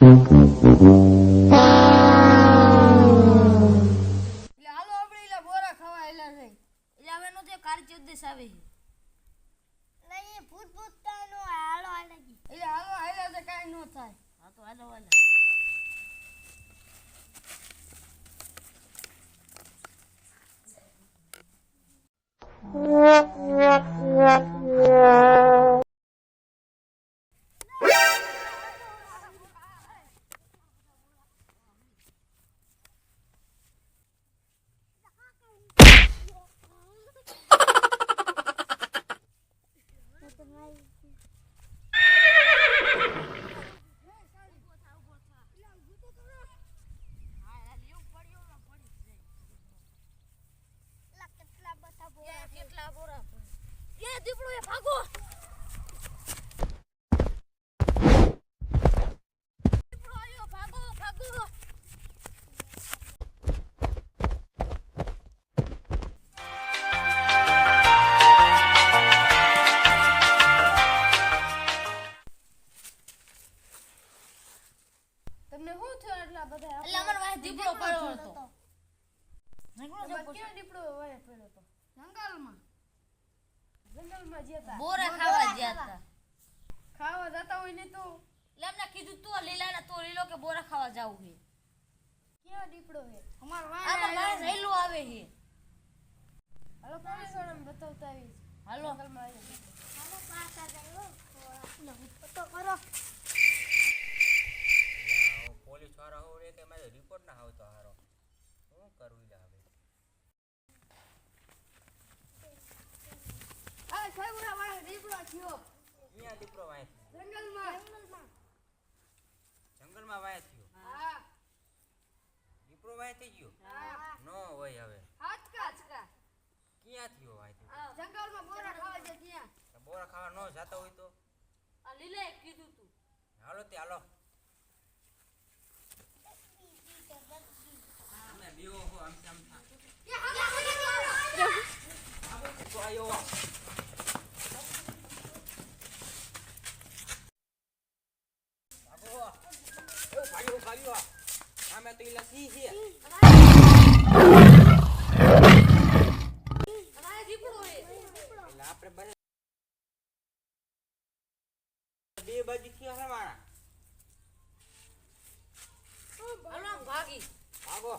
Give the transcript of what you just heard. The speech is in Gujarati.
તે ભૂત ભૂત નો હાલો હાલે એટલે હાલો છે કાંઈ ન થાય હા તો હાલો હાલો દીપડો એ ભાગો દીપડો આવ્યો ભાગો ભાગો તમને શું થયું આટલા બધા? એટલે અમાર વાહે દીપડો પડ્યો હતો. દીપડો પડ્યો હતો? જંગલમાં ગયા તા. બોરા ખાવા ગયા ખાવા જતા હોય ને તો? એટલે કીધું તું લીલા તો લીલો કે બોરા ખાવા જાવું છે ક્યાં દીપડો છે અમાર આમાં વાહે રહેલું આવે છે હાલો વાળાને બતાવતા આવીશ હાલો. જંગલમાં આવીને. હાલો પાછા જાય તો કરો. પોલીસવાળા હોવ રે કે મારે રિપોર્ટ ના આવતો હારો. હું કરું લે હવે આ સાહેબરા વાળા દીપડો થયો ક્યાં દીપડો વાય જંગલમાં. જંગલમાં. વાય થયો. હા. દીપડો વાય થઈ ગયો? હા. નો હોય હવે. હાચકા હાચકા. ક્યાં થયો વાય થયો? જંગલમાં બોરા ખાવા છે ત્યાં. બોરા ખાવા ન જાતા હોય તો? આ લીલે કીધું તું. હાલો તે હાલો. ખાલી ખાલી આપણે બને બે બાજુ થયો હે મારા ભાગી ભાગો.